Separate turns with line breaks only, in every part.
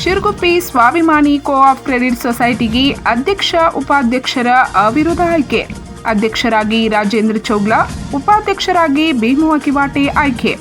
ಶಿರ್ಗುಪ್ಪಿ ಸ್ವಾಭಿಮಾನಿ co-op credit ಸೊಸೈಟಿಗೆ ಅಧ್ಯಕ್ಷ, ಉಪಾಧ್ಯಕ್ಷರ ಅವಿರೋಧ ಆಯ್ಕೆ. ಅಧ್ಯಕ್ಷರಾಗಿ ರಾಜೇಂದ್ರ ಚೌಗ್ಲಾ, ಉಪಾಧ್ಯಕ್ಷರಾಗಿ ಭೀಮು ಅಕಿವಾಟೆ ಆಯ್ಕೆ.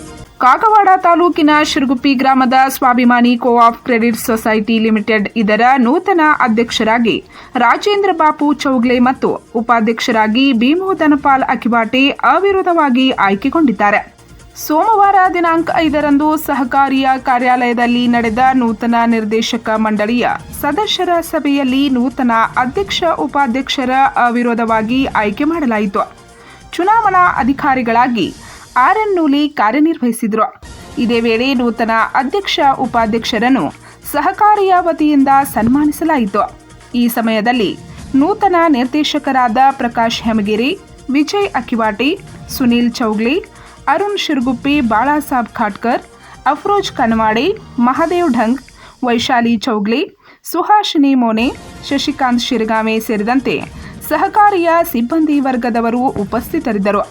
ಕಾಗವಾಡ ತಾಲೂಕಿನ ಶಿರ್ಗುಪ್ಪಿ ಗ್ರಾಮದ ಸ್ವಾಭಿಮಾನಿ ಕೋಆಪ್ ಕ್ರೆಡಿಟ್ ಸೊಸೈಟಿ ಲಿಮಿಟೆಡ್ ಇದರ ನೂತನ ಅಧ್ಯಕ್ಷರಾಗಿ ರಾಜೇಂದ್ರ ಬಾಪು ಚೌಗ್ಲೆ ಮತ್ತು ಉಪಾಧ್ಯಕ್ಷರಾಗಿ ಭೀಮು ಧನಪಾಲ್ ಅಕಿವಾಟೆ ಅವಿರೋಧವಾಗಿ ಆಯ್ಕೆಗೊಂಡಿದ್ದಾರೆ. ಸೋಮವಾರ ದಿನಾಂಕ ಐದರಂದು ಸಹಕಾರಿಯ ಕಾರ್ಯಾಲಯದಲ್ಲಿ ನಡೆದ ನೂತನ ನಿರ್ದೇಶಕ ಮಂಡಳಿಯ ಸದಸ್ಯರ ಸಭೆಯಲ್ಲಿ ನೂತನ ಅಧ್ಯಕ್ಷ ಉಪಾಧ್ಯಕ್ಷರ ಅವಿರೋಧವಾಗಿ ಆಯ್ಕೆ ಮಾಡಲಾಯಿತು. ಚುನಾವಣಾ ಅಧಿಕಾರಿಗಳಾಗಿ ಆರ್ ಎನ್ ನೂಲಿ ಕಾರ್ಯನಿರ್ವಹಿಸಿದರು. ಇದೇ ವೇಳೆ ನೂತನ ಅಧ್ಯಕ್ಷ ಉಪಾಧ್ಯಕ್ಷರನ್ನು ಸಹಕಾರಿಯ ವತಿಯಿಂದ ಸನ್ಮಾನಿಸಲಾಯಿತು. ಈ ಸಮಯದಲ್ಲಿ ನೂತನ ನಿರ್ದೇಶಕರಾದ ಪ್ರಕಾಶ್ ಹೆಮಗಿರಿ, ವಿಜಯ್ ಅಕಿವಾಟಿ, ಸುನೀಲ್ ಚೌಗ್ಲಿ ಅರುಣ್ ಶಿರ್ಗುಪ್ಪಿ, ಬಾಳಾಸಾಬ್ ಖಾಟ್ಕರ್, ಅಫ್ರೋಜ್ ಕನ್ವಾಡಿ, ಮಹಾದೇವ್ ಢಂಗ್, ವೈಶಾಲಿ ಚೌಗ್ಲಿ ಸುಹಾಷಿನಿ ಮೋನೆ, ಶಶಿಕಾಂತ್ ಶಿರಗಾಮೆ ಸೇರಿದಂತೆ ಸಹಕಾರಿಯ ಸಿಬ್ಬಂದಿ ವರ್ಗದವರು ಉಪಸ್ಥಿತರಿದ್ದರು.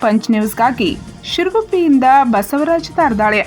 ಪಂಚ್ ನ್ಯೂಸ್ಗಾಗಿ ಶಿರ್ಗುಪ್ಪಿಯಿಂದ ಬಸವರಾಜ್ ತಾರ್ದಾಳೆ.